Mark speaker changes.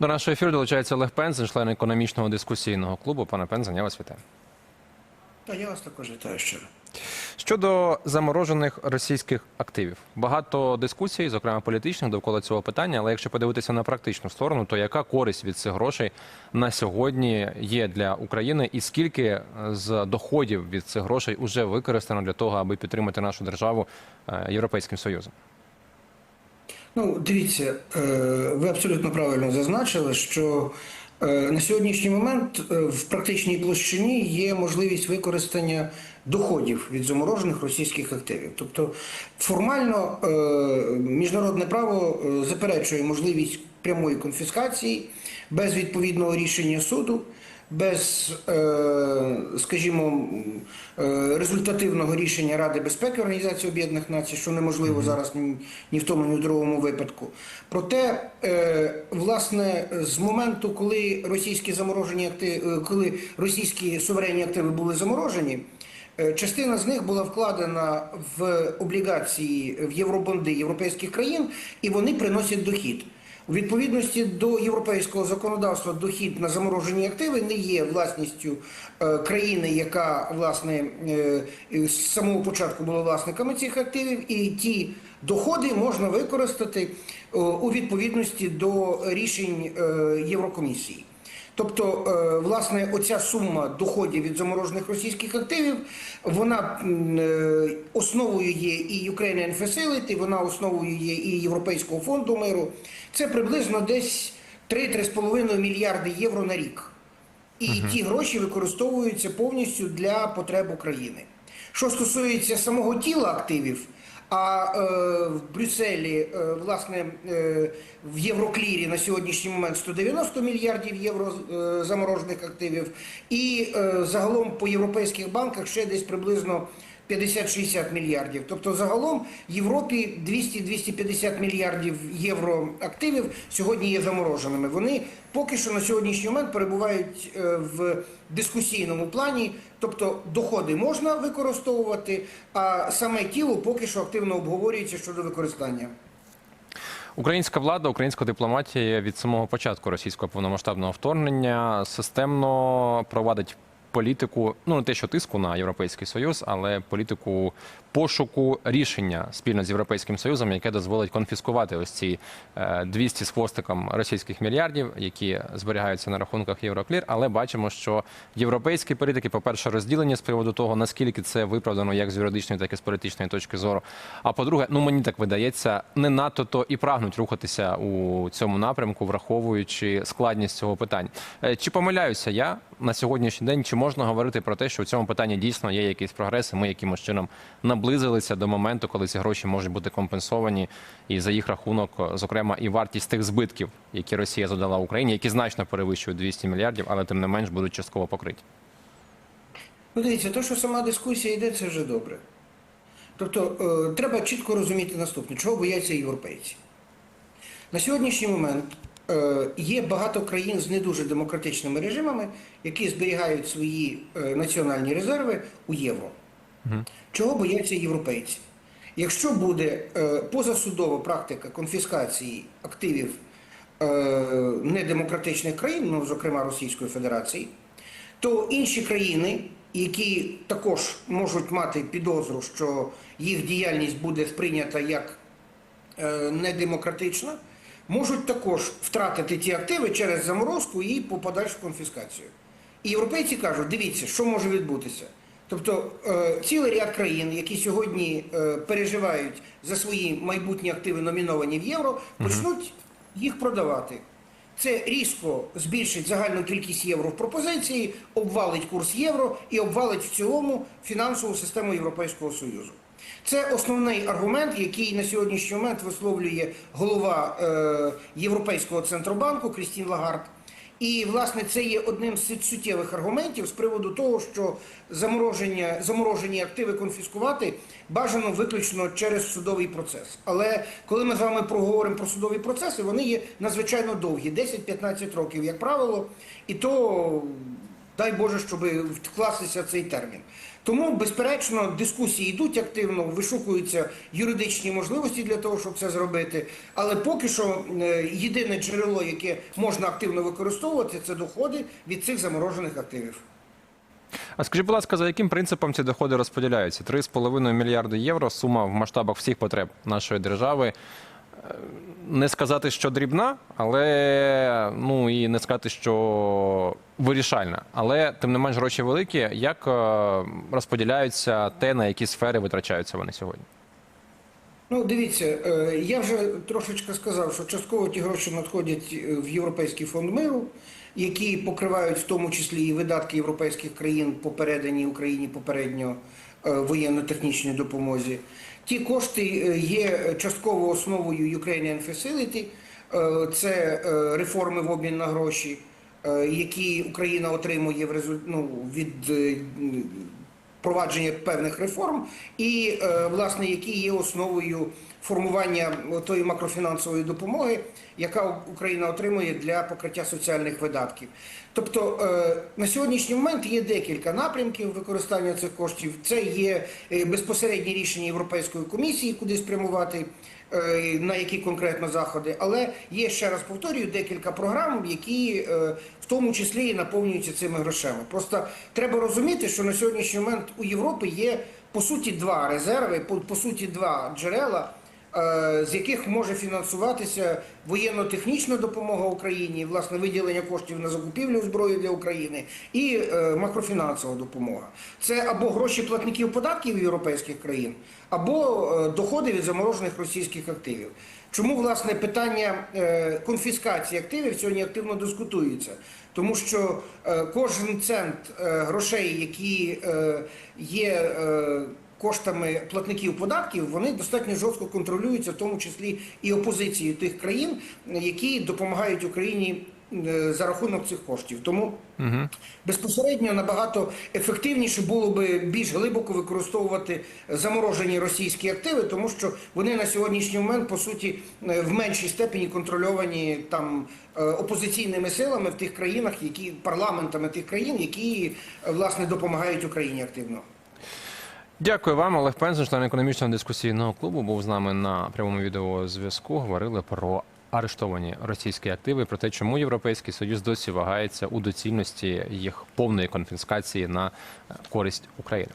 Speaker 1: До нашого ефіру долучається Олег Пензен, член економічного дискусійного клубу. Пане Пензен, я вас вітаю.
Speaker 2: Та я вас також вітаю щиро.
Speaker 1: Щодо заморожених російських активів, багато дискусій, зокрема політичних, довкола цього питання. Але якщо подивитися на практичну сторону, то яка користь від цих грошей на сьогодні є для України, і скільки з доходів від цих грошей вже використано для того, аби підтримати нашу державу е, європейським союзом?
Speaker 2: Ну, дивіться, е, ви абсолютно правильно зазначили, що е, на сьогоднішній момент е, в практичній площині є можливість використання доходів від заморожених російських активів. Тобто формально міжнародне право заперечує можливість прямої конфіскації без відповідного рішення суду. Без, е, скажімо, е, результативного рішення Ради безпеки Організації Об'єднаних Націй, що неможливо зараз ні, в тому, ні в другому випадку. Проте, е, власне, з моменту, коли російські заморожені активи, коли російські суверенні активи були заморожені, частина з них була вкладена в облігації в євробонди європейських країн, і вони приносять дохід. У відповідності до європейського законодавства дохід на заморожені активи не є власністю е, країни, яка власне е, з самого початку була власниками цих активів, і ті доходи можна використати е, у відповідності до рішень Єврокомісії. Тобто, е, власне, оця сума доходів від заморожених російських активів, вона е, основою є і Ukrainian Facility, вона основою є і Європейського фонду миру. Це приблизно десь 3-3,5 мільярди євро на рік. І ті гроші використовуються повністю для потреб України. Що стосується самого тіла активів, а е, в Брюсселі, е, власне, е, в Євроклірі на сьогоднішній момент 190 мільярдів євро е, заморожених активів, і е, загалом по європейських банках ще десь приблизно 50-60 мільярдів. Тобто загалом Європі 200-250 мільярдів євро активів сьогодні є замороженими. Вони поки що на сьогоднішній момент перебувають е, в дискусійному плані, тобто доходи можна використовувати, а саме тіло поки що активно обговорюється щодо використання.
Speaker 1: Українська влада, українська дипломатія від самого початку російського повномасштабного вторгнення системно провадить політику, ну не те, що тиску на європейський союз, але політику пошуку рішення спільно з європейським союзом, яке дозволить конфіскувати ось ці е, 200 з хвостиком російських мільярдів, які зберігаються на рахунках Євроклір. Але бачимо, що європейські політики, по перше, розділені з приводу того, наскільки це виправдано як з юридичної, так і з політичної точки зору. А по-друге, ну мені так видається, не надто то і прагнуть рухатися у цьому напрямку, враховуючи складність цього питання. Е, Чи помиляюся я на сьогоднішній день? Чи можна говорити про те, що у цьому питанні дійсно є якийсь прогрес, і ми якимось чином наблизилися до моменту, коли ці гроші можуть бути компенсовані, і за їх рахунок, зокрема, і вартість тих збитків, які Росія задала Україні, які значно перевищують 200 мільярдів, але тим не менш будуть частково покриті.
Speaker 2: Ну, дивіться, то, що сама дискусія йде, це вже добре. Тобто, е, треба чітко розуміти наступне, чого бояться європейці. На сьогоднішній момент є багато країн з не дуже демократичними режимами, які зберігають свої е, національні резерви у євро. Чого бояться європейці? Якщо буде е, позасудова практика конфіскації активів е, недемократичних країн, ну, зокрема Російської Федерації, то інші країни, які також можуть мати підозру, що їх діяльність буде сприйнята як е, недемократична, можуть також втратити ті активи через заморозку і по подальшу конфіскацію. І європейці кажуть, дивіться, що може відбутися. Тобто е, цілий ряд країн, які сьогодні е, переживають за свої майбутні активи, номіновані в євро, почнуть їх продавати. Це різко збільшить загальну кількість євро в пропозиції, обвалить курс євро і обвалить в цілому фінансову систему Європейського Союзу. Це основний аргумент, який на сьогоднішній момент висловлює голова е, Європейського центробанку Крістін Лагард. І, власне, це є одним з суттєвих аргументів з приводу того, що замороження, заморожені активи конфіскувати бажано виключно через судовий процес. Але коли ми з вами проговоримо про судові процеси, вони є надзвичайно довгі 10-15 років, як правило, і то дай Боже, щоб вкластися цей термін. Тому, безперечно, дискусії йдуть активно, вишукуються юридичні можливості для того, щоб це зробити. Але поки що е, єдине джерело, яке можна активно використовувати, це доходи від цих заморожених активів.
Speaker 1: А скажіть, будь ласка, за яким принципом ці доходи розподіляються? 3,5 мільярди євро сума в масштабах всіх потреб нашої держави. Не сказати, що дрібна, але ну і не сказати, що вирішальна. Але тим не менш гроші великі. Як е, розподіляються те, на які сфери витрачаються вони сьогодні?
Speaker 2: Ну, дивіться, е, я вже трошечки сказав, що частково ті гроші надходять е, в Європейський фонд миру, які покривають в тому числі і видатки європейських країн по переданій Україні попередньо воєнно-технічній допомозі. Ті кошти е, є частково основою Ukrainian Facility, е, це е, реформи в обмін на гроші, е, які Україна отримує в результ... ну, від е, провадження певних реформ, і е, власне які є основою формування тої макрофінансової допомоги, яка Україна отримує для покриття соціальних видатків. Тобто е, на сьогоднішній момент є декілька напрямків використання цих коштів. Це є е, безпосередні рішення Європейської комісії, куди спрямувати. е, На які конкретно заходи, але є ще раз повторюю декілька програм, які в тому числі і наповнюються цими грошима. Просто треба розуміти, що на сьогоднішній момент у Європи є по суті два резерви, по, по суті, два джерела, з яких може фінансуватися воєнно-технічна допомога Україні, власне виділення коштів на закупівлю зброї для України і е, макрофінансова допомога. Це або гроші платників податків європейських країн, або е, доходи від заморожених російських активів. Чому власне питання е, конфіскації активів сьогодні активно дискутується? Тому що е, кожен цент е, грошей, які е, є е, коштами платників податків, вони достатньо жорстко контролюються, в тому числі і опозицією тих країн, які допомагають Україні е, за рахунок цих коштів. Тому безпосередньо набагато ефективніше було би більш глибоко використовувати заморожені російські активи, тому що вони на сьогоднішній момент по суті е, в меншій степені контрольовані там е, опозиційними силами в тих країнах, які парламентами тих країн, які власне допомагають Україні активно.
Speaker 1: Дякую вам, Олег Пензен, член економічного дискусійного клубу. Був з нами на прямому відеозв'язку. Говорили про арештовані російські активи, про те, чому Європейський Союз досі вагається у доцільності їх повної конфіскації на е, користь України.